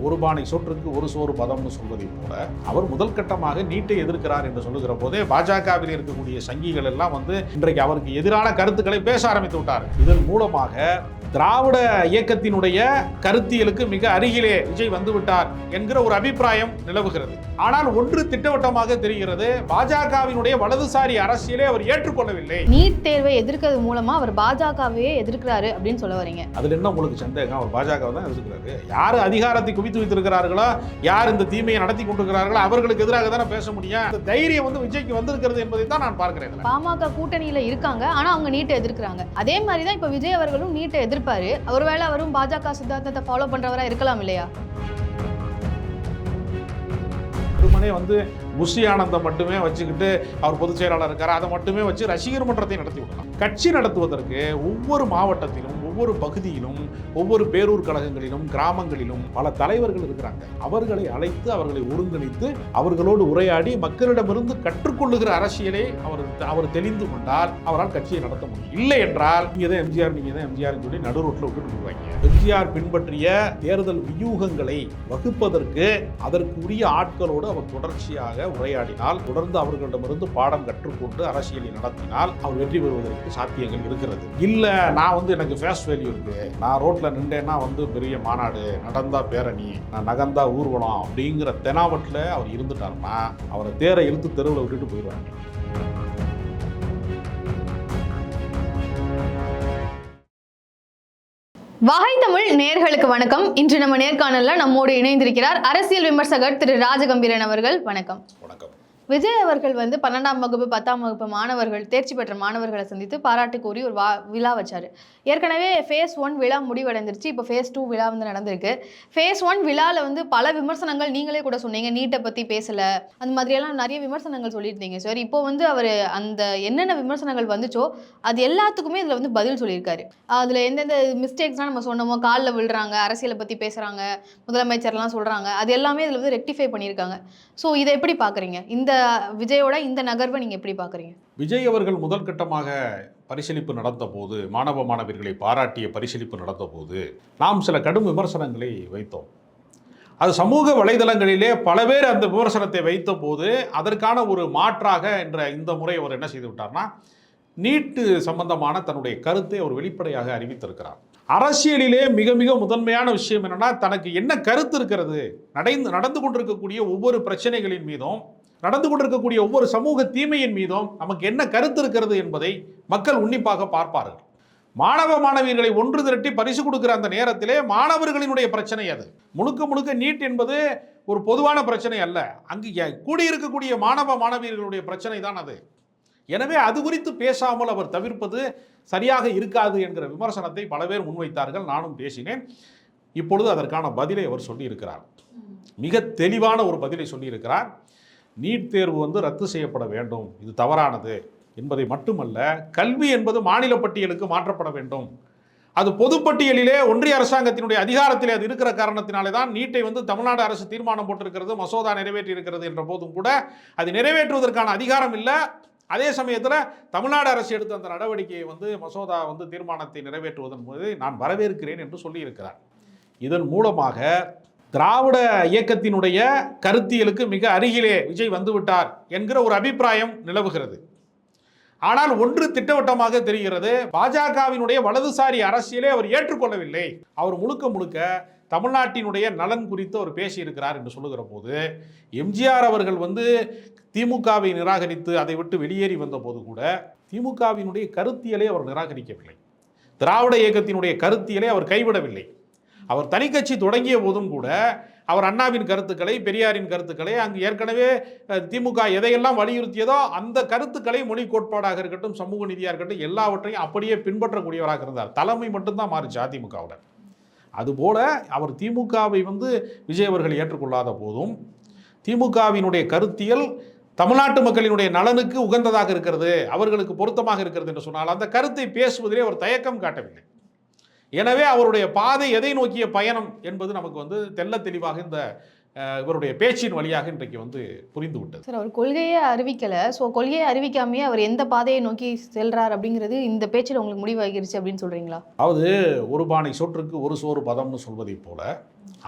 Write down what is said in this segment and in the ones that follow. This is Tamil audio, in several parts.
ஒரு பானை சோற்றுக்கு ஒரு சோறு பதம்னு சொல்வதை போல அவர் முதல் கட்டமாக நீட்டை எதிர்க்கிறார் என்று சொல்லுகிற போதே பாஜகவில் இருக்கக்கூடிய சங்கிகள் எல்லாம் வந்து இன்றைக்கு அவருக்கு எதிரான கருத்துக்களை பேச ஆரம்பித்து விட்டார் இதன் மூலமாக திராவிட இயக்கத்தினுடைய கருத்தியலுக்கு மிக அருகிலே விஜய் வந்துவிட்டார் என்கிற ஒரு அபிப்பிராயம் நிலவுகிறது. ஆனால் ஒன்று திட்டவட்டமாக தெரிகிறது பாஜகவினுடைய வலதுசாரி அரசியலை அவர் ஏற்றுக்கொள்ளவில்லை. நீட் தேர்வை எதிர்க்கிறது மூலமா அவர் பாஜகவையே எதிர்க்கிறாரு அப்படின்னு சொல்ல வரீங்க. அதுல என்ன உங்களுக்கு சந்தேகம்? அவர் பாஜக தான் எதிர்க்கிறாரு. யார் அதிகாரத்தை குவித்து வைத்திருக்கிறார்களோ? யார் இந்த தீமையை நடத்தி கொண்டிருக்கிறார்களோ? அவர்களுக்கு எதிராக தானே பேச முடியும். அந்த தைரியம் வந்து விஜய்க்கு வந்திருக்கிறது என்பதை தான் நான் பார்க்கிறேன். பாமக கூட்டணியில இருக்காங்க ஆனா அவங்க நீட்டை எதிர்க்கிறாங்க. அதே மாதிரி தான் இப்ப விஜய் அவர்களும் நீட்டை இருப்பாரு. ஒருவேளை அவரும் பாஜக சித்தாந்தத்தை ஃபாலோ பண்றவரா இருக்கலாம் இல்லையா? வெறுமனே வந்து புஷி ஆனந்தம் மட்டுமே வச்சுக்கிட்டு அவர் பொதுச் செயலாளர் இருக்கார். அதை மட்டுமே வச்சு ரசிகர் மன்றத்தை நடத்தி விடலாம். கட்சி நடத்துவதற்கு ஒவ்வொரு மாவட்டத்திலும் ஒவ்வொரு பகுதியிலும் ஒவ்வொரு பேரூர் கழகங்களிலும் கிராமங்களிலும் பல தலைவர்கள் இருக்கிறாங்க. அவர்களை அழைத்து அவர்களை ஒருங்கிணைத்து அவர்களோடு உரையாடி மக்களிடமிருந்து கற்றுக்கொள்ளுகிற அரசியலை அவர் அவர் தெளிந்து கொண்டால் அவரால் கட்சியை நடத்த முடியும். இல்லை என்றால் நீங்க தான் எம்ஜிஆர் நீங்க தான் எம்ஜிஆர் சொல்லி நடு ரோட்டில் விட்டு எம்ஜிஆர் பின்பற்றிய தேர்தல் வியூகங்களை வகுப்பதற்கு அதற்குரிய ஆட்களோடு அவர் தொடர்ச்சியாக உரையாடினால் தொடர்ந்து அவர்களிடமிருந்து பாடம் கற்றுக்கொண்டு அரசியலை நடத்தினால் அவர் வெற்றி பெறுவதற்கு சாத்தியங்கள் இருக்கிறது. இல்ல நான் வந்து எனக்கு ஃபேஸ் வேல்யூ இருக்கு. நான் ரோட்ல நின்றேன்னா வந்து பெரிய மாநாடு நடந்தா பேரணி நான் நகர்ந்தா ஊர்வலம் அப்படிங்கிற தெனாவட்டில் அவர் இருந்துட்டார்னா அவரை தேரை இழுத்து தெருவில் விட்டுட்டு போயிடுவாங்க வகை தமிழ் நேர்களுக்கு வணக்கம். இன்று நம்ம நேர்காணல்ல நம்மோடு இணைந்திருக்கிறார் அரசியல் விமர்சகர் திரு ராஜகம்பீரன் அவர்கள். வணக்கம். வணக்கம். விஜய் அவர்கள் வந்து பன்னெண்டாம் வகுப்பு பத்தாம் வகுப்பு மாணவர்கள் தேர்ச்சி பெற்ற மாணவர்களை சந்தித்து பாராட்டு கூறி ஒரு வா விழா வச்சார். ஏற்கனவே ஃபேஸ் ஒன் விழா முடிவடைந்துருச்சு. இப்போ ஃபேஸ் டூ விழா வந்து நடந்திருக்கு. ஃபேஸ் ஒன் விழாவில் வந்து பல விமர்சனங்கள் நீங்களே கூட சொன்னீங்க. நீட்டை பற்றி பேசலை. அந்த மாதிரியெல்லாம் நிறைய விமர்சனங்கள் சொல்லியிருந்தீங்க சார் இப்போ வந்து அவர் அந்த என்னென்ன விமர்சனங்கள் வந்துச்சோ அது எல்லாத்துக்குமே இதில் வந்து பதில் சொல்லியிருக்காரு. அதில் எந்தெந்த மிஸ்டேக்ஸ்லாம் நம்ம சொன்னோமோ காலில் விழுறாங்க அரசியலை பற்றி பேசுகிறாங்க முதலமைச்சர்லாம் சொல்கிறாங்க அது எல்லாமே இதில் வந்து ரெக்டிஃபை பண்ணியிருக்காங்க. ஸோ இதை எப்படி பார்க்குறீங்க? இந்த விஜயோட இந்த நகர்வை நீங்கள் எப்படி பார்க்குறீங்க? விஜய் அவர்கள் முதல் கட்டமாக பரிசீலிப்பு நடந்த போது மாணவ மாணவிகளை பாராட்டிய பரிசீலிப்பு நடந்த போது நாம் சில கடும் விமர்சனங்களை வைத்தோம். அது சமூக வலைதளங்களிலே பல பேர் அந்த விமர்சனத்தை வைத்த போது அதற்கான ஒரு மாற்றாக என்ற இந்த முறை அவர் என்ன செய்து விட்டார்னா நீட்டு சம்பந்தமான தன்னுடைய கருத்தை அவர் வெளிப்படையாக அறிவித்திருக்கிறார். அரசியலிலே மிக மிக முதன்மையான விஷயம் என்னென்னா தனக்கு என்ன கருத்து இருக்கிறது நடந்து நடந்து கொண்டிருக்கக்கூடிய ஒவ்வொரு பிரச்சனைகளின் மீதும் நடந்து கொண்டிருக்கக்கூடிய ஒவ்வொரு சமூக தீமையின் மீதும் நமக்கு என்ன கருத்து இருக்கிறது என்பதை மக்கள் உன்னிப்பாக பார்ப்பார்கள். மாணவ மாணவியர்களை ஒன்று திரட்டி பரிசு கொடுக்கிற அந்த நேரத்திலே மாணவர்களினுடைய பிரச்சனை அது. முழுக்க முழுக்க நீட் என்பது ஒரு பொதுவான பிரச்சனை அல்ல. அங்கு கூடியிருக்கக்கூடிய மாணவ மாணவியர்களுடைய பிரச்சனை தான் அது. எனவே அது குறித்து பேசாமல் அவர் தவிர்ப்பது சரியாக இருக்காது என்கிற விமர்சனத்தை பல பேர் முன்வைத்தார்கள். நானும் பேசினேன். இப்பொழுது அதற்கான பதிலை அவர் சொல்லியிருக்கிறார். மிக தெளிவான ஒரு பதிலை சொல்லியிருக்கிறார். நீட் தேர்வு வந்து ரத்து செய்யப்பட வேண்டும். இது தவறானது என்பதை மட்டுமல்ல கல்வி என்பது மாநில பட்டியலுக்கு மாற்றப்பட வேண்டும். அது பொதுப்பட்டியலிலே ஒன்றிய அரசாங்கத்தினுடைய அதிகாரத்திலே அது இருக்கிற காரணத்தினாலே தான் நீட்டை வந்து தமிழ்நாடு அரசு தீர்மானம் போட்டிருக்கிறது மசோதா நிறைவேற்றி இருக்கிறது என்ற போதும் கூட அது நிறைவேற்றுவதற்கான அதிகாரம் இல்லை. அதே சமயத்தில் தமிழ்நாடு அரசு எடுத்த அந்த நடவடிக்கையை வந்து மசோதா வந்து தீர்மானத்தை நிறைவேற்றுவதன் போது நான் வரவேற்கிறேன் என்று சொல்லியிருக்கிறார். இதன் மூலமாக திராவிட இயக்கத்தினுடைய கருத்தியலுக்கு மிக அருகிலே விஜய் வந்துவிட்டார் என்கிற ஒரு அபிப்பிராயம் நிலவுகிறது. ஆனால் ஒன்று திட்டவட்டமாக தெரிகிறது பாஜகவினுடைய வலதுசாரி அரசியலே அவர் ஏற்றுக்கொள்ளவில்லை. அவர் முழுக்க முழுக்க தமிழ்நாட்டினுடைய நலன் குறித்து அவர் பேசியிருக்கிறார் என்று சொல்லுகிற போது எம்ஜிஆர் அவர்கள் வந்து திமுகவை நிராகரித்து அதை விட்டு வெளியேறி வந்த போது கூட திமுகவினுடைய கருத்தியலை அவர் நிராகரிக்கவில்லை. திராவிட இயக்கத்தினுடைய கருத்தியலை அவர் கைவிடவில்லை. அவர் தனிக்கட்சி தொடங்கிய போதும் கூட அவர் அண்ணாவின் கருத்துக்களை பெரியாரின் கருத்துக்களை அங்கு ஏற்கனவே திமுக எதையெல்லாம் வலியுறுத்தியதோ அந்த கருத்துக்களை மொழி கோட்பாடாக இருக்கட்டும் சமூக நிதியாக இருக்கட்டும் எல்லாவற்றையும் அப்படியே பின்பற்றக்கூடியவராக இருந்தார். தலைமை மட்டும்தான் மாறுச்சு அதிமுகவுடன் அதுபோல அவர் திமுகவை வந்து விஜய் அவர்கள் ஏற்றுக்கொள்ளாத போதும் திமுகவினுடைய கருத்தியல் தமிழ்நாட்டு மக்களினுடைய நலனுக்கு உகந்ததாக இருக்கிறது அவர்களுக்கு பொருத்தமாக இருக்கிறது என்று சொன்னால் அந்த கருத்தை பேசுவதிலே அவர் தயக்கம் காட்டவில்லை. எனவே அவருடைய பாதை எதை நோக்கிய பயணம் என்பது நமக்கு வந்து தெள்ள தெளிவாக இந்த இவருடைய பேச்சின் வழியாக இன்றைக்கு வந்து புரிந்து விட்டது. சார் அவர் கொள்கையே அறிவிக்கல. ஸோ கொள்கையை அறிவிக்காமையே அவர் எந்த பாதையை நோக்கி செல்றார் அப்படிங்கிறது இந்த பேச்சில் உங்களுக்கு முடிவாகிருச்சு அப்படின்னு சொல்றீங்களா? அதாவது ஒரு பானை சோற்றுக்கு ஒரு சோறு பதம்னு சொல்வதைப் போல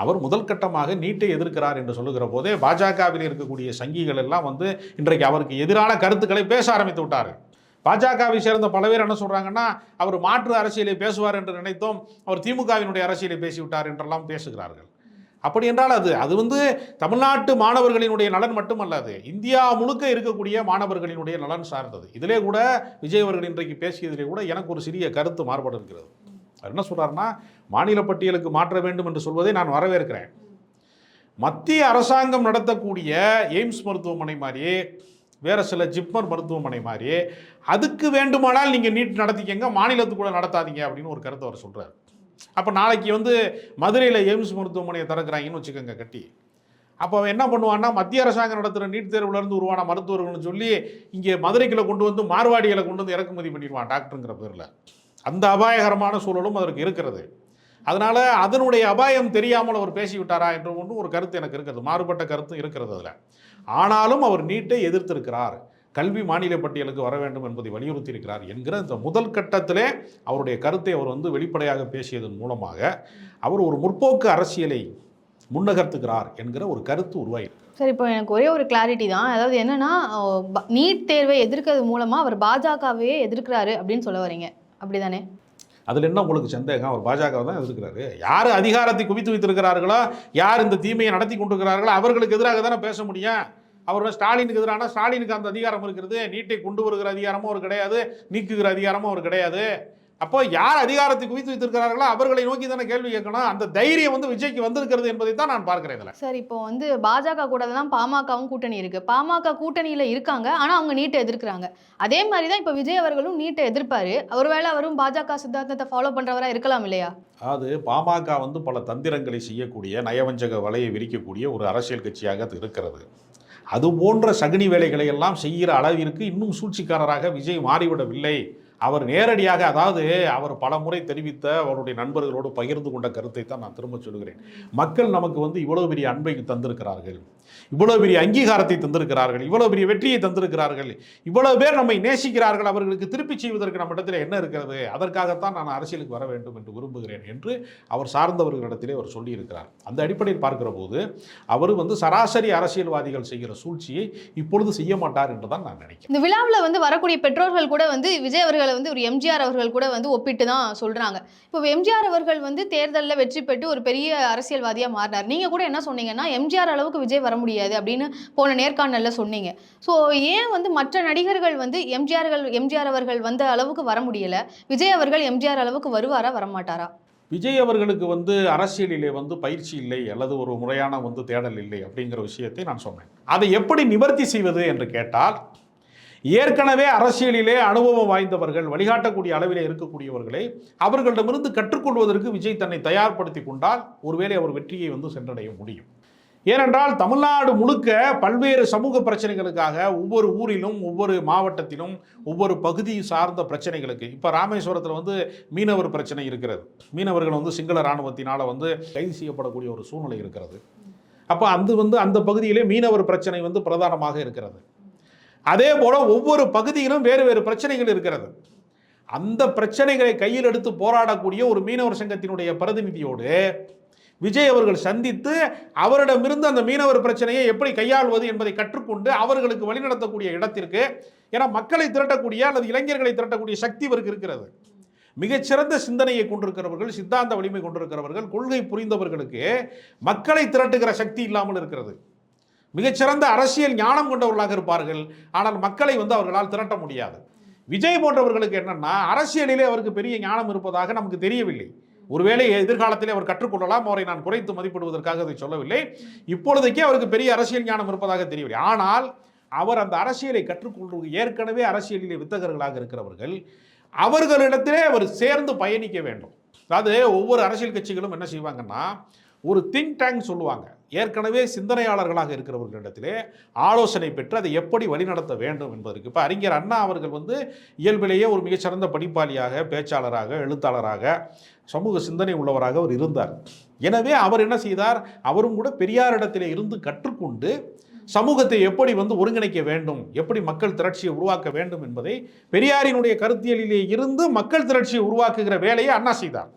அவர் முதல் கட்டமாக நீட்டை எதிர்க்கிறார் என்று சொல்லுகிற போதே பாஜகவில் இருக்கக்கூடிய சங்கிகள் எல்லாம் வந்து இன்றைக்கு அவருக்கு எதிரான கருத்துக்களை பேச ஆரம்பித்து விட்டார்கள். பாஜகவை சேர்ந்த பல பேர் என்ன சொல்றாங்கன்னா அவர் மாற்று அரசியலை பேசுவார் என்று நினைத்தோம் அவர் திமுகவினுடைய அரசியலை பேசிவிட்டார் என்றெல்லாம் பேசுகிறார்கள். அப்படி என்றால் அது அது வந்து தமிழ்நாட்டு மாணவர்களினுடைய நலன் மட்டுமல்ல அது இந்தியா முழுக்க இருக்கக்கூடிய மாணவர்களினுடைய நலன் சார்ந்தது. இதிலே கூட விஜய் அவர்கள் இன்றைக்கு பேசியதிலே கூட எனக்கு ஒரு சிறிய கருத்து மாறுபாடு இருக்கிறது. அவர் என்ன சொல்கிறாருன்னா மாநில பட்டியலுக்கு மாற்ற வேண்டும் என்று சொல்வதை நான் வரவேற்கிறேன். மத்திய அரசாங்கம் நடத்தக்கூடிய எய்ம்ஸ் மருத்துவமனை மாதிரி வேறு சில ஜிப்மர் மருத்துவமனை மாதிரி அதுக்கு வேண்டுமானால் நீங்கள் நீட் நடத்திக்கங்க மாநிலத்துக்குள்ளே நடத்தாதீங்க அப்படின்னு ஒரு கருத்தை அவர் சொல்கிறார் அப்போ நாளைக்கு வந்து மதுரையில் எய்ம்ஸ் மருத்துவமனையை திறக்கிறாங்கன்னு வச்சுக்கோங்க கட்டி. அப்போ அவன் என்ன பண்ணுவான்னா மத்திய அரசாங்கம் நடத்துகிற நீட் தேர்வுலேருந்து உருவான மருத்துவர்கள்னு சொல்லி இங்கே மதுரைக்குள்ளே கொண்டு வந்து மார்வாடிகளை கொண்டு வந்து இறக்குமதி பண்ணிடுவான் டாக்டருங்கிற பேரில். அந்த அபாயகரமான சூழலும் அதற்கு இருக்கிறது. அதனால் அதனுடைய அபாயம் தெரியாமல் அவர் பேசிவிட்டாரா என்ற ஒன்று ஒரு கருத்து எனக்கு இருக்கிறது மாறுபட்ட கருத்து இருக்கிறது அதில். ஆனாலும் அவர் நீட்டை எதிர்த்திருக்கிறார். கல்வி மாநில பட்டியலுக்கு வர வேண்டும் என்பதை வலியுறுத்தி இருக்கிறார் என்கிற இந்த முதல் கட்டத்திலே அவருடைய கருத்தை அவர் வந்து வெளிப்படையாக பேசியதன் மூலமாக அவர் ஒரு முற்போக்கு அரசியலை முன்னகர்த்துகிறார் என்கிற ஒரு கருத்து உருவாயிருக்கு. சார் இப்போ எனக்கு ஒரே ஒரு கிளாரிட்டி தான். அதாவது என்னன்னா நீட் தேர்வை எதிர்க்கிறது மூலமா அவர் பாஜகவையே எதிர்க்கிறாரு அப்படின்னு சொல்ல வரீங்க. அப்படிதானே? அதில் என்ன உங்களுக்கு சந்தேகம்? அவர் பாஜக தான் இருக்கிறாரு யார் அதிகாரத்தை குவித்து வைத்திருக்கிறார்களோ யார் இந்த தீமையை நடத்தி கொண்டிருக்கிறார்களோ அவர்களுக்கு எதிராக தானே பேச முடியும். அவர் ஸ்டாலினுக்கு எதிரான ஸ்டாலினுக்கு அந்த அதிகாரம் இருக்கிறது. நீட்டை கொண்டு வருகிற அதிகாரமும் அவர் கிடையாது நீக்குகிற அதிகாரமும் அவர் கிடையாது. அப்போ யார் அதிகாரத்தை குவித்து வைத்திருக்கிறார்களோ அவர்களை நோக்கி தானே கேள்வி கேட்கணும். அந்த தைரியம் வந்து விஜய்க்கு வந்திருக்கிறது என்பதை தான் நான் பார்க்கிறேன் இதில். சார் இப்போ வந்து பாஜக கூட தான் பாமகவும் கூட்டணி இருக்கு. பாமக கூட்டணியில இருக்காங்க ஆனா அவங்க நீட்டை எதிர்க்கிறாங்க. அதே மாதிரி தான் இப்போ விஜய் அவர்களும் நீட்டை எதிர்ப்பாரு. ஒருவேளை அவரும் பாஜக சித்தாந்தத்தை ஃபாலோ பண்றவரா இருக்கலாம் இல்லையா? அது பாமக வந்து பல தந்திரங்களை செய்யக்கூடிய நயவஞ்சக வலையை விரிக்கக்கூடிய ஒரு அரசியல் கட்சியாக அது இருக்கிறது. அது போன்ற சகுனி வேலைகளை எல்லாம் செய்கிற அளவிற்கு இன்னும் சூழ்ச்சிக்காரராக விஜய் மாறிவிடவில்லை. அவர் நேரடியாக அதாவது அவர் பல முறை தெரிவித்த அவருடைய நண்பர்களோடு பகிர்ந்து கொண்ட கருத்தை தான் நான் திரும்ப சொல்கிறேன் மக்கள் நமக்கு வந்து இவ்வளவு பெரிய அன்பை தந்திருக்கிறார்கள். இவ்வளவு பெரிய அங்கீகாரத்தை தந்திருக்கிறார்கள் இவ்வளவு பெரிய வெற்றியை தந்திருக்கிறார்கள். இவ்வளவு பேர் நம்மை நேசிக்கிறார்கள் அவர்களுக்கு திருப்பி செய்வதற்கு நம்மிடத்தில் என்ன இருக்கிறது? அதற்காகத்தான் நான் அரசியலுக்கு வர வேண்டும் என்று விரும்புகிறேன் என்று அவர் சார்ந்தவர்களிடத்திலே அவர் சொல்லியிருக்கிறார். அந்த அடிப்படையில் பார்க்கிற போது அவர் வந்து சராசரி அரசியல்வாதிகள் செய்கிற சூழ்ச்சியை இப்பொழுது செய்ய மாட்டார் என்று தான் நான் நினைக்கிறேன். இந்த விழாவில் வந்து வரக்கூடிய பெற்றோர்கள் கூட வந்து விஜய் அவர்களை வந்து ஒரு எம்ஜிஆர் அவர்கள் கூட வந்து ஒப்பிட்டு தான் சொல்கிறாங்க இப்போ எம்ஜிஆர் அவர்கள் வந்து தேர்தலில் வெற்றி பெற்று ஒரு பெரிய அரசியல்வாதியாக மாறினார். நீங்கள் கூட என்ன சொன்னீங்கன்னா எம்ஜிஆர் அளவுக்கு விஜய் வர முடியாது. அப்படின்னு போன நேர்காணலில் சொன்னீங்க. ஸோ ஏன் வந்து மற்ற நடிகர்கள் வந்து எம்ஜிஆர்கள் எம்ஜிஆர் அவர்கள் வந்த அளவுக்கு வர முடியல? விஜய் அவர்கள் எம்ஜிஆர் அளவுக்கு வருவாரா வரமாட்டாரா? விஜய் அவர்களுக்கு வந்து அரசியலிலே வந்து பயிற்சி இல்லை அல்லது ஒரு முறையான வந்து தேடல் இல்லை அப்படிங்கிற விஷயத்தை நான் சொன்னேன். அதை எப்படி நிவர்த்தி செய்வது என்று கேட்டால் ஏற்கனவே அரசியலிலே அனுபவம் வாய்ந்தவர்கள் வழிகாட்டக்கூடிய அளவிலே இருக்கக்கூடியவர்களை அவர்களிடமிருந்து கற்றுக்கொள்வதற்கு விஜய் தன்னை தயார்படுத்தி கொண்டால் ஒருவேளை அவர் வெற்றியை வந்து சென்றடைய முடியும். ஏனென்றால் தமிழ்நாடு முழுக்க பல்வேறு சமூக பிரச்சனைகளுக்காக ஒவ்வொரு ஊரிலும் ஒவ்வொரு மாவட்டத்திலும் ஒவ்வொரு பகுதி சார்ந்த பிரச்சனைகளுக்கு. இப்போ ராமேஸ்வரத்தில் வந்து மீனவர் பிரச்சனை இருக்கிறது. மீனவர்கள் வந்து சிங்கள இராணுவத்தினால் வந்து கைது செய்யப்படக்கூடிய ஒரு சூழ்நிலை இருக்கிறது. அப்போ அந்த வந்து அந்த பகுதியிலே மீனவர் பிரச்சனை வந்து பிரதானமாக இருக்கிறது. அதே போல் ஒவ்வொரு பகுதியிலும் வேறு வேறு பிரச்சனைகள் இருக்கிறது. அந்த பிரச்சனைகளை கையில் எடுத்து போராடக்கூடிய ஒரு மீனவர் சங்கத்தினுடைய பிரதிநிதியோடு விஜய் அவர்கள் சந்தித்து அவரிடமிருந்து அந்த மீனவர் பிரச்சனையை எப்படி கையாள்வது என்பதை கற்றுக்கொண்டு அவர்களுக்கு வழிநடத்தக்கூடிய இடத்திற்கு ஏன்னா மக்களை திரட்டக்கூடிய அல்லது இளைஞர்களை திரட்டக்கூடிய சக்தி இவருக்கு இருக்கிறது. மிகச்சிறந்த சிந்தனையை கொண்டிருக்கிறவர்கள் சித்தாந்த வலிமை கொண்டிருக்கிறவர்கள் கொள்கை புரிந்தவர்களுக்கு மக்களை திரட்டுகிற சக்தி இல்லாமல் இருக்கிறது. மிகச்சிறந்த அரசியல் ஞானம் கொண்டவர்களாக இருப்பார்கள் ஆனால் மக்களை வந்து அவர்களால் திரட்ட முடியாது. விஜய் போன்றவர்களுக்கு என்னென்னா அரசியலிலே அவருக்கு பெரிய ஞானம் இருப்பதாக நமக்கு தெரியவில்லை. ஒருவேளை எதிர்காலத்தில் அவர் கற்றுக்கொள்ளலாம் அவரை நான் குறைத்து மதிப்பிடுவதற்காக அதை சொல்லவில்லை. இப்பொழுதைக்கே அவருக்கு பெரிய அரசியல் ஞானம் இருப்பதாக தெரியவில்லை. ஆனால் அவர் அந்த அரசியலை கற்றுக்கொள்வது ஏற்கனவே அரசியலிலே வித்தகர்களாக இருக்கிறவர்கள் அவர்களிடத்திலே அவர் சேர்ந்து பயணிக்க வேண்டும். அதாவது ஒவ்வொரு அரசியல் கட்சிகளும் என்ன செய்வாங்கன்னா ஒரு திங்க் டேங்க் சொல்லுவாங்க. ஏற்கனவே சிந்தனையாளர்களாக இருக்கிறவர்களிடத்திலே ஆலோசனை பெற்று அதை எப்படி வழிநடத்த வேண்டும் என்பதற்கு. இப்போ அறிஞர் அண்ணா அவர்கள் வந்து இயல்பிலேயே ஒரு மிகச்சிறந்த படிப்பாளியாக பேச்சாளராக எழுத்தாளராக சமூக சிந்தனை உள்ளவராக அவர் இருந்தார். எனவே அவர் என்ன செய்தார்? அவரும் கூட பெரியாரிடத்திலே இருந்து கற்றுக்கொண்டு சமூகத்தை எப்படி வந்து ஒருங்கிணைக்க வேண்டும் எப்படி மக்கள் திரட்சியை உருவாக்க வேண்டும் என்பதை பெரியாரினுடைய கருத்தியலிலே இருந்து மக்கள் திரட்சியை உருவாக்குகிற வேலையை அண்ணா செய்தார்.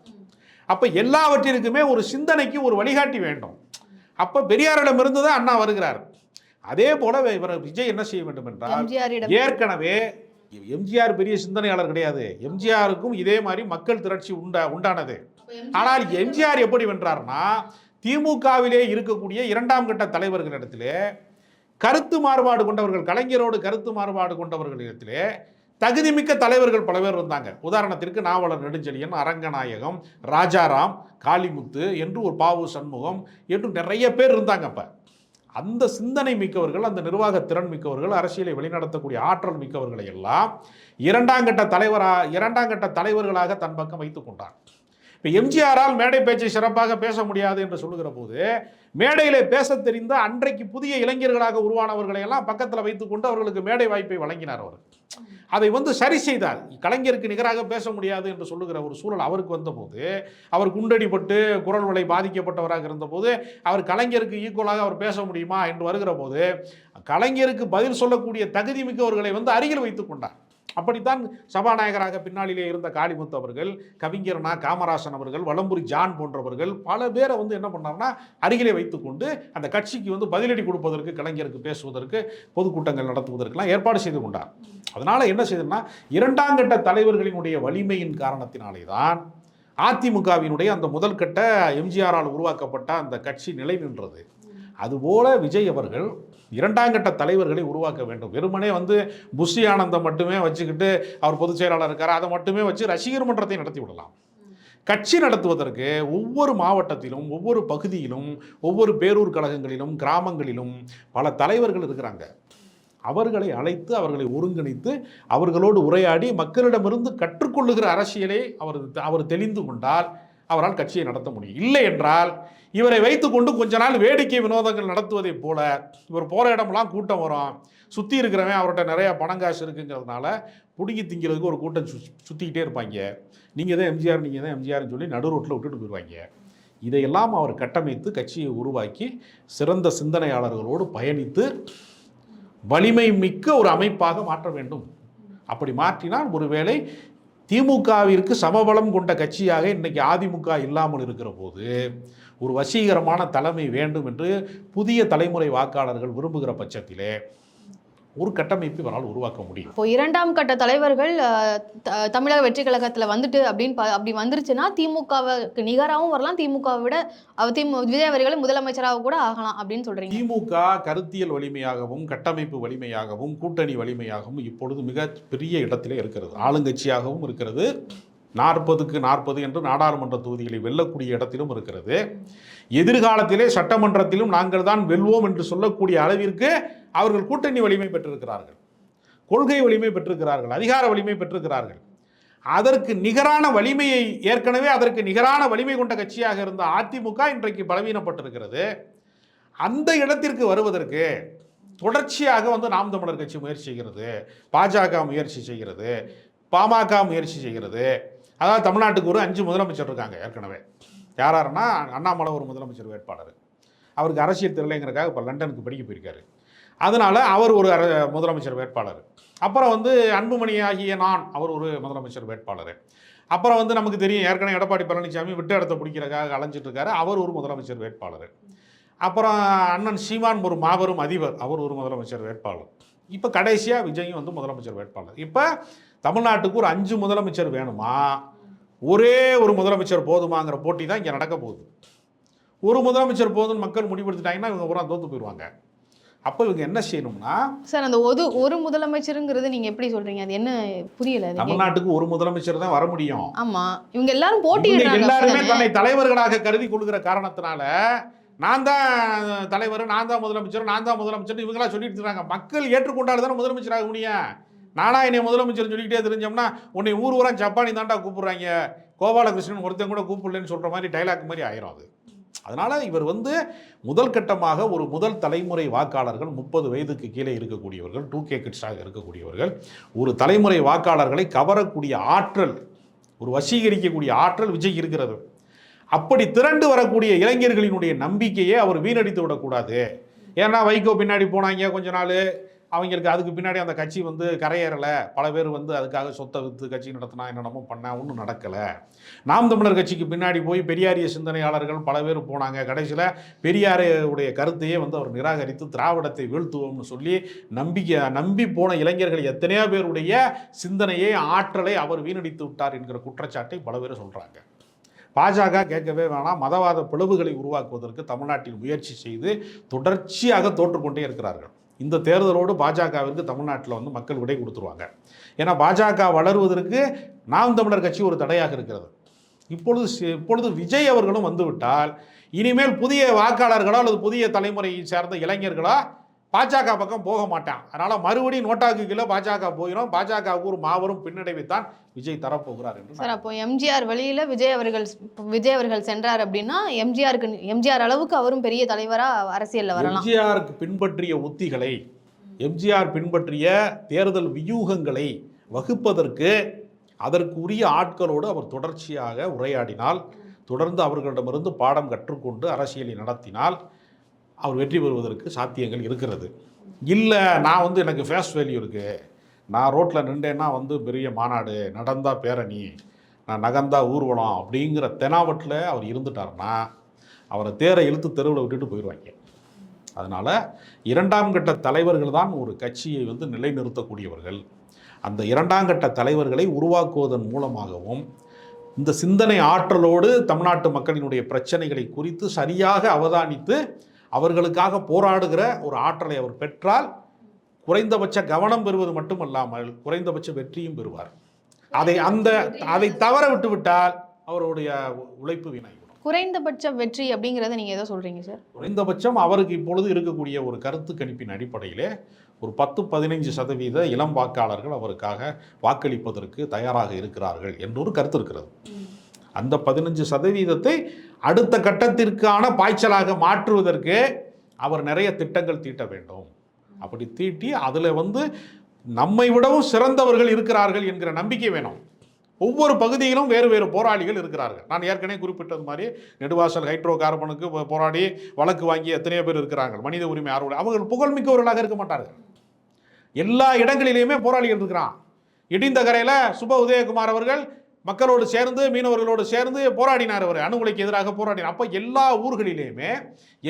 அப்போ எல்லாவற்றிற்குமே ஒரு சிந்தனைக்கு ஒரு வழிகாட்டி வேண்டும். அப்போ பெரியாரிடமிருந்து தான் அண்ணா வருகிறார். அதே போல இவர் விஜய் என்ன செய்ய வேண்டும் என்றால் ஏற்கனவே எம்ஜிஆர் பெரிய சிந்தனையாளர் கிடையாது. எம்ஜிஆருக்கும் இதே மாதிரி மக்கள் திரட்சி உண்டா உண்டானது. ஆனால் எம்ஜிஆர் எப்படி வென்றார்னா திமுகவிலே இருக்கக்கூடிய இரண்டாம் கட்ட தலைவர்களிடத்திலே கருத்து மாறுபாடு கொண்டவர்கள் கலைஞரோடு கருத்து மாறுபாடு கொண்டவர்களிடத்திலே தகுதிமிக்க தலைவர்கள் பல பேர் இருந்தாங்க. உதாரணத்திற்கு நாவலர் நெடுஞ்செழியன் அரங்கநாயகம் ராஜாராம் காளிமுத்து என்று ஒரு பாவு சண்முகம் என்று நிறைய பேர் இருந்தாங்க அப்போ. அந்த சிந்தனை மிக்கவர்கள் அந்த நிர்வாக திறன் மிக்கவர்கள் அரசியலை வழிநடத்தக்கூடிய ஆற்றல் மிக்கவர்களை எல்லாம் இரண்டாம் கட்ட தலைவராக இரண்டாம் கட்ட தலைவர்களாக தன் பக்கம் வைத்துக் கொண்டார் இப்போ எம்ஜிஆரால் மேடை பேச்சை சிறப்பாக பேச முடியாது என்று சொல்லுகிற போது மேடையிலே பேச தெரிந்த அன்றைக்கு புதிய இளைஞர்களாக உருவானவர்களை எல்லாம் பக்கத்தில் வைத்துக்கொண்டு அவர்களுக்கு மேடை வாய்ப்பை வழங்கினார் அவர். அதை வந்து சரி செய்தார். கலைஞருக்கு நிகராக பேச முடியாது என்று சொல்லுகிற ஒரு சூழல் அவருக்கு வந்தபோது அவர் குண்டடிப்பட்டு குரல் வலை பாதிக்கப்பட்டவராக இருந்தபோது அவர் கலைஞருக்கு ஈக்குவலாக அவர் பேச முடியுமா என்று வருகிற போது கலைஞருக்கு பதில் சொல்லக்கூடிய தகுதி மிக்கவர்களை வந்து அருகில் வைத்துக் கொண்டார். அப்படித்தான் சபாநாயகராக பின்னாளிலே இருந்த காளிமுத்து அவர்கள் கவிஞர்னா காமராசன் அவர்கள் வலம்புரி ஜான் போன்றவர்கள் பல பேரை வந்து என்ன பண்ணார்னா அருகிலே வைத்துக்கொண்டு அந்த கட்சிக்கு வந்து பதிலடி கொடுப்பதற்கு கலைஞருக்கு பேசுவதற்கு பொதுக்கூட்டங்கள் நடத்துவதற்கெல்லாம் ஏற்பாடு செய்து கொண்டார். அதனால் என்ன செய்ததுன்னா இரண்டாம் கட்ட தலைவர்களினுடைய வலிமையின் காரணத்தினாலே தான் அதிமுகவினுடைய அந்த முதல் கட்ட எம்ஜிஆரால் உருவாக்கப்பட்ட அந்த கட்சி நிலை நின்றது அதுபோல விஜய் அவர்கள் இரண்டாம் கட்ட தலைவர்களை உருவாக்க வேண்டும். வெறுமனே வந்து புஷி ஆனந்தம் மட்டுமே வச்சுக்கிட்டு அவர் பொதுச் செயலாளர் இருக்கார். அதை மட்டுமே வச்சு ரசிகர் மன்றத்தை நடத்தி விடலாம். கட்சி நடத்துவதற்கு ஒவ்வொரு மாவட்டத்திலும் ஒவ்வொரு பகுதியிலும் ஒவ்வொரு பேரூர் கழகங்களிலும் கிராமங்களிலும் பல தலைவர்கள் இருக்கிறாங்க. அவர்களை அழைத்து அவர்களை ஒருங்கிணைத்து அவர்களோடு உரையாடி மக்களிடமிருந்து கற்றுக்கொள்ளுகிற அரசியலை அவர் அவர் தெளிந்து கொண்டால் அவரால் கட்சியை நடத்த முடியும். இல்லை என்றால் இவரை வைத்துக்கொண்டு கொஞ்ச நாள் வேடிக்கை வினோதங்கள் நடத்துவதைப் போல இவர் போகிற இடமெல்லாம் கூட்டம் வரும். சுற்றி இருக்கிறவன் அவர்கிட்ட நிறையா பணம் காசு இருக்குங்கிறதுனால பிடுங்கி திங்கிறதுக்கு ஒரு கூட்டம் சு சுற்றிக்கிட்டே இருப்பாங்க. நீங்கள் தான் எம்ஜிஆர் நீங்கள் தான் எம்ஜிஆர்னு சொல்லி நடு ரோட்டில் விட்டுட்டு போயிடுவாங்க இதையெல்லாம் அவர் கட்டமைத்து கட்சியை உருவாக்கி சிறந்த சிந்தனையாளர்களோடு பயணித்து வலிமை மிக்க ஒரு அமைப்பாக மாற்ற வேண்டும். அப்படி மாற்றினால் ஒருவேளை திமுகவிற்கு சமபலம் கொண்ட கட்சியாக இன்றைக்கி அதிமுக இல்லாமல் இருக்கிற போது ஒரு வசீகரமான தலைமை வேண்டும் என்று புதிய தலைமுறை வாக்காளர்கள் விரும்புகிற பட்சத்திலே ஒரு கட்டமைப்பு இவரால் உருவாக்க முடியும் இப்போ இரண்டாம் கட்ட தலைவர்கள் தமிழக வெற்றி கழகத்துல வந்துட்டு அப்படின்னு அப்படி வந்துருச்சுன்னா திமுகவுக்கு நிகராகவும் வரலாம். திமுகவை விட திமு விஜய் அவர்களை முதலமைச்சராக கூட ஆகலாம் அப்படின்னு சொல்றீங்க. திமுக கருத்தியல் வலிமையாகவும் கட்டமைப்பு வலிமையாகவும் கூட்டணி வலிமையாகவும் இப்பொழுது மிக பெரிய இடத்திலே இருக்கிறது. ஆளுங்கட்சியாகவும் இருக்கிறது. நாற்பதுக்கு நாற்பது என்று நாடாளுமன்ற தொகுதிகளை வெல்லக்கூடிய இடத்திலும் இருக்கிறது. எதிர்காலத்திலே சட்டமன்றத்திலும் நாங்கள் தான் வெல்வோம் என்று சொல்லக்கூடிய அளவிற்கு அவர்கள் கூட்டணி வலிமை பெற்றிருக்கிறார்கள். கொள்கை வலிமை பெற்றிருக்கிறார்கள். அதிகார வலிமை பெற்றிருக்கிறார்கள். அதற்கு நிகரான வலிமையை ஏற்கனவே அதற்கு நிகரான வலிமை கொண்ட கட்சியாக இருந்த அதிமுக இன்றைக்கு பலவீனப்பட்டிருக்கிறது. அந்த இடத்திற்கு வருவதற்கு தொடர்ச்சியாக வந்து நாம் தமிழர் கட்சி முயற்சி செய்கிறது. பாஜக முயற்சி செய்கிறது. பாமக முயற்சி செய்கிறது. அதாவது தமிழ்நாட்டுக்கு ஒரு அஞ்சு முதலமைச்சர் இருக்காங்க ஏற்கனவே. யாராருன்னா அண்ணாமலை ஒரு முதலமைச்சர் வேட்பாளர். அவருக்கு அரசியல் தெரியலைங்கிறக்காக இப்போ லண்டனுக்கு படிக்க போயிருக்காரு. அதனால் அவர் ஒரு அர முதலமைச்சர் வேட்பாளர். அப்புறம் வந்து அன்புமணி ஆகிய நான் அவர் ஒரு முதலமைச்சர் வேட்பாளர். அப்புறம் வந்து நமக்கு தெரியும் ஏற்கனவே எடப்பாடி பழனிசாமி விட்டு இடத்த பிடிக்கிறக்காக அலைஞ்சிட்ருக்காரு அவர் ஒரு முதலமைச்சர் வேட்பாளர். அப்புறம் அண்ணன் சீமான் ஒரு மாபெரும் அதிபர் அவர் ஒரு முதலமைச்சர் வேட்பாளர். இப்போ கடைசியாக விஜயும் வந்து முதலமைச்சர் வேட்பாளர். இப்போ தமிழ்நாட்டுக்கு ஒரு அஞ்சு முதலமைச்சர் வேணுமா? ஒரே ஒரு முதலமைச்சர் போதுமாங்கிற போட்டி தான் இங்கே நடக்க போகுது. ஒரு முதலமைச்சர் போதும்னு மக்கள் முடிவெடுத்துட்டாங்கன்னா இவங்க பூரா தோத்து போயிடுவாங்க. அப்போ இவங்க என்ன செய்யணும்னா சார் அந்த ஒரு ஒரு முதலமைச்சருங்கிறது நீங்க எப்படி சொல்றீங்க? அது என்ன புரியல? தமிழ்நாட்டுக்கு ஒரு முதலமைச்சர் தான் வர முடியும். ஆமா. இவங்க எல்லாரும் போட்டியிடுறாங்க எல்லாருமே? தன்னை தலைவர்களாக கருதி கொள்கிற காரணத்தினால நான் தான் தலைவர் நான் தான் முதலமைச்சர் நான் தான் முதலமைச்சர் இவங்களா சொல்லிட்டு இருக்காங்க. மக்கள் ஏற்றுக்கொண்டால் தானே முதலமைச்சர் ஆக முடியும். நானா என்னை முதலமைச்சர் சொல்லிக்கிட்டே தெரிஞ்சோம்னா உன்னை ஊர் ஊரா ஜப்பானி தாண்டா கூப்பிட்றாங்க. கோபாலகிருஷ்ணன் ஒருத்தன் கூட கூப்பிடலன்னு சொல்கிற மாதிரி டைலாக் மாதிரி ஆயிரும் அது. அதனால் இவர் வந்து முதல் கட்டமாக ஒரு முதல் தலைமுறை வாக்காளர்கள் முப்பது வயதுக்கு கீழே இருக்கக்கூடியவர்கள் டூ கே கிட்ஸாக இருக்கக்கூடியவர்கள் ஒரு தலைமுறை வாக்காளர்களை கவரக்கூடிய ஆற்றல் ஒரு வசீகரிக்கக்கூடிய ஆற்றல் விஜய் இருக்கிறது. அப்படி திரண்டு வரக்கூடிய இளைஞர்களினுடைய நம்பிக்கையை அவர் வீணடித்து விடக்கூடாது. ஏன்னா வைகோ பின்னாடி போனாங்க கொஞ்ச நாள். அவங்களுக்கு அதுக்கு பின்னாடி அந்த கட்சி வந்து கரையேறலை. பல பேர் வந்து அதுக்காக சொத்தை விற்று கட்சி நடத்தினா என்னென்னமோ பண்ண ஒன்றும் நடக்கலை. நாம் தமிழர் கட்சிக்கு பின்னாடி போய் பெரியாரிய சிந்தனையாளர்கள் பல பேர் போனாங்க. கடைசியில் பெரியாருடைய கருத்தையே வந்து அவர் நிராகரித்து திராவிடத்தை வீழ்த்துவோம்னு சொல்லி நம்பிக்கை நம்பி போன இளைஞர்கள் எத்தனையோ பேருடைய சிந்தனையை ஆற்றலை அவர் வீணடித்து விட்டார் என்கிற குற்றச்சாட்டை பல பேர் சொல்கிறாங்க பாஜக கேட்கவே வேணாம். மதவாத பிளவுகளை உருவாக்குவதற்கு தமிழ்நாட்டில் முயற்சி செய்து தொடர்ச்சியாக தோற்றுக்கொண்டே இருக்கிறார்கள். இந்த தேர்தலோடு பாஜகவிற்கு தமிழ்நாட்டில் வந்து மக்கள் விடை கொடுத்துருவாங்க. ஏன்னா பாஜக வளருவதற்கு நாம் தமிழர் கட்சி ஒரு தடையாக இருக்கிறது. இப்பொழுது இப்பொழுது விஜய் அவர்களும் வந்துவிட்டால் இனிமேல் புதிய வாக்காளர்களோ அல்லது புதிய தலைமுறையை சேர்ந்த இளைஞர்களோ பாஜக பக்கம் போக மாட்டான். அதனால் மறுபடியும் நோட்டாக்கு கீழே பாஜக போயிடும் பாஜகவுக்கு ஒரு மாபெரும் பின்னடைவை தான் விஜய் தரப்போகிறார் என்று சார் அப்போ எம்ஜிஆர் வழியில விஜய் அவர்கள் விஜய் அவர்கள் சென்றார் அப்படின்னா எம்ஜிஆருக்கு எம்ஜிஆர் அளவுக்கு அவரும் பெரிய தலைவரா அரசியல்ல வரலாம். எம்ஜிஆருக்கு பின்பற்றிய உத்திகளை எம்ஜிஆர் பின்பற்றிய தேர்தல் வியூகங்களை வகுப்பதற்கு அதற்குரிய ஆட்களோடு அவர் தொடர்ச்சியாக உரையாடினால் தொடர்ந்து அவர்களிடமிருந்து பாடம் கற்றுக்கொண்டு அரசியலை நடத்தினால் அவர் வெற்றி பெறுவதற்கு சாத்தியங்கள் இருக்கிறது. இல்லை நான் வந்து எனக்கு ஃபேஸ் வேல்யூ இருக்குது நான் ரோட்டில் நின்றேன்னா வந்து பெரிய மாநாடு நடந்தா பேரணி நான் நகர்ந்தா ஊர்வலம் அப்படிங்கிற தெனாவட்டில் அவர் இருந்துட்டார்னா அவரை தேரை இழுத்து தெருவில் விட்டுட்டு போயிடுவாங்க. அதனால் இரண்டாம் கட்ட தலைவர்கள் தான் ஒரு கட்சியை வந்து நிலைநிறுத்தக்கூடியவர்கள். அந்த இரண்டாம் கட்ட தலைவர்களை உருவாக்குவதன் மூலமாகவும் இந்த சிந்தனை ஆற்றலோடு தமிழ்நாட்டு மக்களினுடைய பிரச்சனைகளை குறித்து சரியாக அவதானித்து அவர்களுக்காக போராடுகிற ஒரு ஆற்றலை அவர் பெற்றால் குறைந்தபட்ச கவனம் பெறுவது மட்டுமல்லாமல் குறைந்தபட்ச வெற்றியும் பெறுவார். அதை அந்த அதை தவற விட்டு விட்டால் அவருடைய உழைப்பு வீணாகிவிடும் குறைந்தபட்ச வெற்றி அப்படிங்கறத நீங்க ஏதோ சொல்றீங்க சார். குறைந்தபட்சம் அவருக்கு இப்பொழுது இருக்கக்கூடிய ஒரு கருத்து கணிப்பின் அடிப்படையிலே ஒரு பத்து பதினைஞ்சு சதவீத இளம் வாக்காளர்கள் அவருக்காக வாக்களிப்பதற்கு தயாராக இருக்கிறார்கள் என்ற ஒரு கருத்து இருக்கிறது. அந்த பதினஞ்சு சதவீதத்தை அடுத்த கட்டத்திற்கான பாய்ச்சலாக மாற்றுவதற்கு அவர் நிறைய திட்டங்கள் தீட்ட வேண்டும். அப்படி தீட்டி அதில் வந்து நம்மை விடவும் சிறந்தவர்கள் இருக்கிறார்கள் என்கிற நம்பிக்கை வேணும். ஒவ்வொரு பகுதியிலும் வேறு வேறு போராளிகள் இருக்கிறார்கள். நான் ஏற்கனவே குறிப்பிட்டது மாதிரி நெடுவாசல் ஹைட்ரோ கார்பனுக்கு போராடி வழக்கு வாங்கி எத்தனையோ பேர் இருக்கிறாங்க மனித உரிமை ஆர்வலர். அவர்கள் புகழ்மிக்கவர்களாக இருக்க மாட்டார்கள். எல்லா இடங்களிலேயுமே போராளிகள் இருக்கிறான். இடிந்த கரையில் சுப உதயகுமார் அவர்கள் மக்களோடு சேர்ந்து மீனவர்களோடு சேர்ந்து போராடினார் அவர். அணுகுலைக்கு எதிராக போராடினார். அப்போ எல்லா ஊர்களிலேயுமே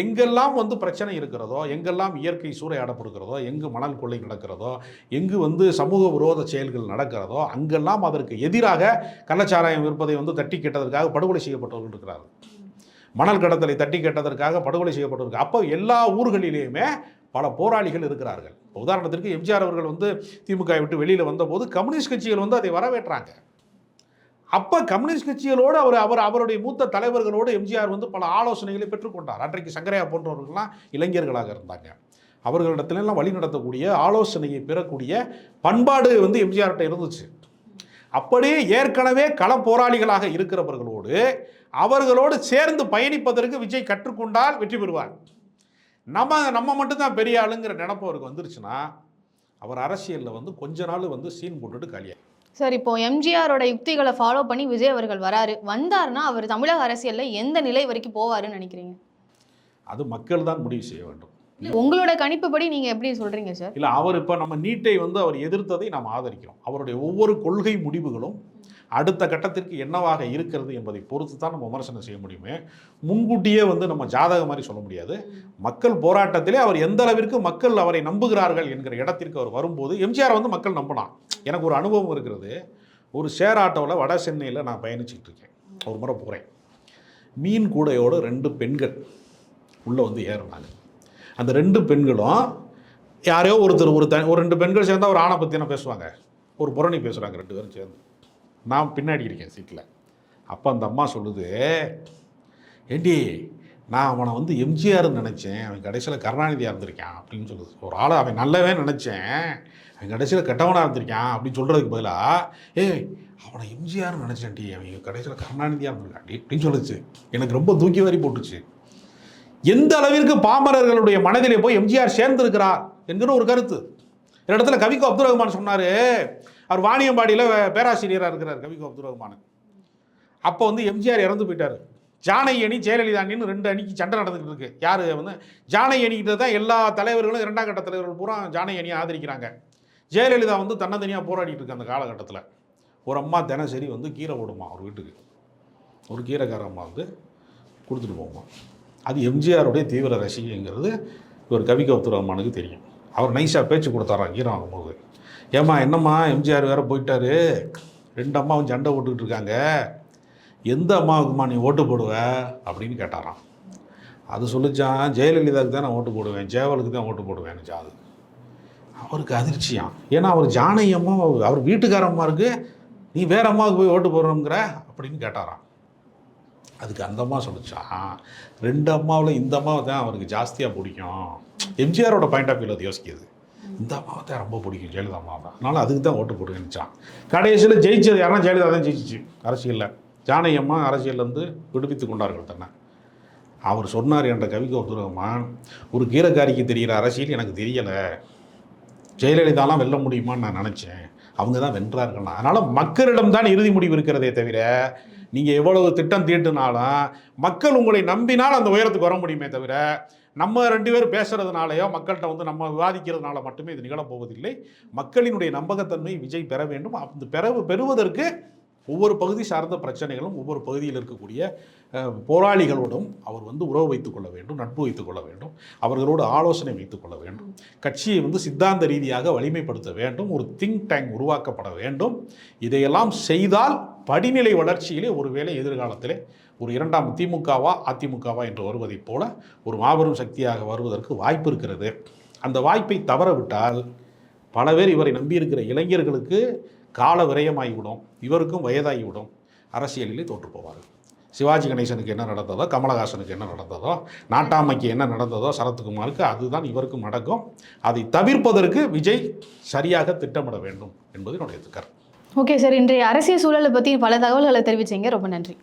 எங்கெல்லாம் வந்து பிரச்சனை இருக்கிறதோ எங்கெல்லாம் இயற்கை சூறையாடப்படுகிறதோ எங்கு மணல் கொள்ளை நடக்கிறதோ எங்கு வந்து சமூக விரோத செயல்கள் நடக்கிறதோ அங்கெல்லாம் அதற்கு எதிராக கள்ளச்சாராயம் விற்பதை வந்து தட்டி கேட்டதற்காக படுகொலை செய்யப்பட்டவர்கள் இருக்கிறார்கள். மணல் கடத்தலை தட்டி கேட்டதற்காக படுகொலை செய்யப்பட்டிருக்கு. அப்போ எல்லா ஊர்களிலேயுமே பல போராளிகள் இருக்கிறார்கள். உதாரணத்திற்கு எம்ஜிஆர் அவர்கள் வந்து திமுக விட்டு வெளியில் வந்தபோது கம்யூனிஸ்ட் கட்சிகள் வந்து அதை வரவேற்றாங்க. அப்போ கம்யூனிஸ்ட் கட்சிகளோடு அவர் அவர் அவருடைய மூத்த தலைவர்களோடு எம்ஜிஆர் வந்து பல ஆலோசனைகளை பெற்றுக்கொண்டார். அன்றைக்கு சங்கரையா போன்றவர்கள்லாம் இளைஞர்களாக இருந்தாங்க. அவர்களிடத்திலெல்லாம் வழி நடத்தக்கூடிய ஆலோசனையை பெறக்கூடிய பண்பாடு வந்து எம்ஜிஆர்கிட்ட இருந்துச்சு. அப்படியே ஏற்கனவே கள போராளிகளாக இருக்கிறவர்களோடு அவர்களோடு சேர்ந்து பயணிப்பதற்கு விஜய் கற்றுக்கொண்டால் வெற்றி பெறுவார். நம்ம நம்ம மட்டும்தான் பெரிய ஆளுங்கிற நினப்பு அவருக்கு வந்துருச்சுன்னா அவர் அரசியலில் வந்து கொஞ்ச நாள் வந்து சீன் போட்டுட்டு காலியாக சார் இப்போ எம்ஜிஆரோட யுக்திகளை ஃபாலோ பண்ணி விஜய் அவர்கள் வராரு. வந்தாருன்னா அவர் தமிழக அரசியல்ல எந்த நிலை வரைக்கும் போவாருன்னு நினைக்கிறீங்க? அது மக்கள் தான் முடிவு செய்ய வேண்டும். உங்களோட கணிப்புப்படி நீங்க எப்படி சொல்றீங்க சார்? இல்லை அவர் இப்போ நம்ம நீட்டை வந்து அவர் எதிர்த்ததை நாம் ஆதரிக்கிறோம். அவருடைய ஒவ்வொரு கொள்கை முடிவுகளும் அடுத்த கட்டத்திற்கு என்னவாக இருக்கிறது என்பதை பொறுத்து தான் நம்ம விமர்சனம் செய்ய முடியுமே. முன்கூட்டியே வந்து நம்ம ஜாதகம் மாதிரி சொல்ல முடியாது. மக்கள் போராட்டத்திலே அவர் எந்த அளவிற்கு மக்கள் அவரை நம்புகிறார்கள் என்கிற இடத்திற்கு அவர் வரும்போது எம்ஜிஆர் வந்து மக்கள் நம்பினான். எனக்கு ஒரு அனுபவம் இருக்கிறது. ஒரு ஷேர் ஆட்டோவில் வட சென்னையில் நான் பயணிச்சுட்டு இருக்கேன். ஒரு முறை போகிறேன் மீன் கூடையோடு ரெண்டு பெண்கள் உள்ளே வந்து ஏறினாங்க. அந்த ரெண்டு பெண்களும் யாரையோ ஒருத்தர் ஒரு த ஒரு ரெண்டு பெண்கள் சேர்ந்தா ஒரு ஆணை பற்றி பேசுவாங்க. ஒரு புரணி பேசுகிறாங்க ரெண்டு பேரும் சேர்ந்து. நான் பின்னாடி இருக்கேன் சீட்டில் அப்போ அந்த அம்மா சொல்லுது ஏண்டி நான் அவனை வந்து எம்ஜிஆர்னு நினச்சேன். அவன் கடைசியில் கருணாநிதியாக இருந்திருக்கான். அப்படின்னு சொல்லுது. ஒரு ஆளை அவன் நல்லவே நினச்சேன். அவன் கடைசியில் கெட்டவனாக இருந்திருக்கான் அப்படின்னு சொல்கிறதுக்கு பதிலாக ஏய் அவனை எம்ஜிஆர்னு நினச்சேன்டி. அவன் கடைசியில் கருணாநிதியாக இருந்திருக்காண்டி அப்படின்னு சொல்லுச்சு. எனக்கு ரொம்ப தூக்கி வாரி போட்டுச்சு. எந்த அளவிற்கு பாமரர்களுடைய மனதிலே போய் எம்ஜிஆர் சேர்ந்திருக்கிறார் என்கிற ஒரு கருத்து. ஒரு இடத்துல கவிக்கு அப்துல் ரஹ்மான் சொன்னார் அவர் வாணியம்பாடியில் பேராசிரியராக இருக்கிறார் கவிக்கோ அப்துல் ரஹ்மான் அப்போ வந்து எம்ஜிஆர் இறந்து போயிட்டார். ஜானகி அணி ஜெயலலிதா அணின்னு ரெண்டு அணிக்கு சண்டை நடந்துகிட்டு இருக்கு. யார் வந்து? ஜானகி அணிக்கிட்ட தான் எல்லா தலைவர்களும் இரண்டாம் கட்ட தலைவர்கள் பூரா ஜானகி அணியை ஆதரிக்கிறாங்க. ஜெயலலிதா வந்து தன்னந்தனியாக போராடிட்டு இருக்கு அந்த காலகட்டத்தில். ஒரு அம்மா தினசரி வந்து கீரை போடுமா அவர் வீட்டுக்கு? ஒரு கீரைக்கார அம்மா வந்து கொடுத்துட்டு போகுமா? அது எம்ஜிஆருடைய தீவிர ரசிகைங்கிறது இவர் கவி கௌதர் ரஹ்மானுக்கு தெரியும். அவர் நைஸாக பேச்சு கொடுத்தாராம் கீரை வாங்கும்போது ஏம்மா என்னம்மா எம்ஜிஆர் வேற போயிட்டாரு. ரெண்டு அம்மாவும் சண்டை போட்டுக்கிட்டு இருக்காங்க. எந்த அம்மாவுக்குமா நீ ஓட்டு போடுவ? அப்படின்னு கேட்டாராம். அது சொல்லிச்சான் ஜெயலலிதாவுக்கு தான் நான் ஓட்டு போடுவேன் ஜெயவலுக்கு தான் ஓட்டு போடுவேன் அது. அவருக்கு அதிர்ச்சியாம். ஏன்னா அவர் ஜானகி அம்மா அவர் வீட்டுக்கார அம்மாருக்கு நீ வேற அம்மாவுக்கு போய் ஓட்டு போடுறோங்கிற அப்படின்னு கேட்டாராம். அதுக்கு அந்த அம்மா சொல்லிச்சான் ரெண்டு அம்மாவில் இந்த அம்மாவை தான் அவருக்கு ஜாஸ்தியாக பிடிக்கும். எம்ஜிஆரோட பாயிண்ட் ஆஃப் வியூவில் அது யோசிக்குது இந்த அம்மாவை தான் ரொம்ப பிடிக்கும் ஜெயலலிதா அம்மாவை அதனால அதுக்கு தான் ஓட்டு போட்டு நினச்சான். கடைசியில் ஜெயிச்சது யாருன்னா ஜெயலலிதா தான் ஜெயிச்சிச்சு அரசியலில். ஜானகி அம்மா அரசியல்லேருந்து விடுவித்து கொண்டார்கள் தன்னை. அவர் சொன்னார் என்ற கவிக்கு ஒத்துருவமான் ஒரு கீரக்காரிக்கு தெரிகிற அரசியல் எனக்கு தெரியலை. ஜெயலலிதாலாம் வெல்ல முடியுமான்னு நான் நினச்சேன். அவங்க தான் வென்றார்கள் அதனால் மக்களிடம் தான் இறுதி முடிவு இருக்கிறதே தவிர நீங்கள் எவ்வளவு திட்டம் தீட்டுனாலும் மக்கள் உங்களை நம்பினால் அந்த உயரத்துக்கு வர முடியுமே தவிர நம்ம ரெண்டு பேரும் பேசுறதுனாலயோ மக்கள்கிட்ட வந்து நம்ம விவாதிக்கிறதுனால மட்டுமே இது நிகழப்போவதில்லை. மக்களினுடைய நம்பகத்தன்மை விஜய் பெற வேண்டும். அந்த பெற பெறுவதற்கு ஒவ்வொரு பகுதி சார்ந்த பிரச்சனைகளும் ஒவ்வொரு பகுதியில் இருக்கக்கூடிய போராளிகளோடும் அவர் வந்து உறவு வைத்துக் கொள்ள வேண்டும் நட்பு வைத்துக் கொள்ள வேண்டும் அவர்களோடு ஆலோசனை வைத்துக் கொள்ள வேண்டும். கட்சியை வந்து சித்தாந்த ரீதியாக வலிமைப்படுத்த வேண்டும் ஒரு திங்க் டேங்க் உருவாக்கப்பட வேண்டும். இதையெல்லாம் செய்தால் படிநிலை வளர்ச்சியிலே ஒருவேளை எதிர்காலத்திலே ஒரு இரண்டாம் திமுகவா அதிமுகவா என்று வருவதைப் போல ஒரு மாபெரும் சக்தியாக வருவதற்கு வாய்ப்பு இருக்கிறது. அந்த வாய்ப்பை தவறவிட்டால் பல பேர் இவரை நம்பியிருக்கிற இளைஞர்களுக்கு கால விரயமாகிவிடும். இவருக்கும் வயதாகிவிடும். அரசியலிலே தோற்று சிவாஜி கணேசனுக்கு என்ன நடந்ததோ கமலஹாசனுக்கு என்ன நடந்ததோ நாட்டாமைக்கு என்ன நடந்ததோ சரத்குமாருக்கு அதுதான் இவருக்கும் நடக்கும் அதை தவிர்ப்பதற்கு விஜய் சரியாக திட்டமிட வேண்டும் என்பது என்னுடைய கருத்து ஓகே சார் இன்றைய அரசியல் சூழலை பற்றி பல தகவல்களை தெரிவிச்சீங்க. ரொம்ப நன்றி.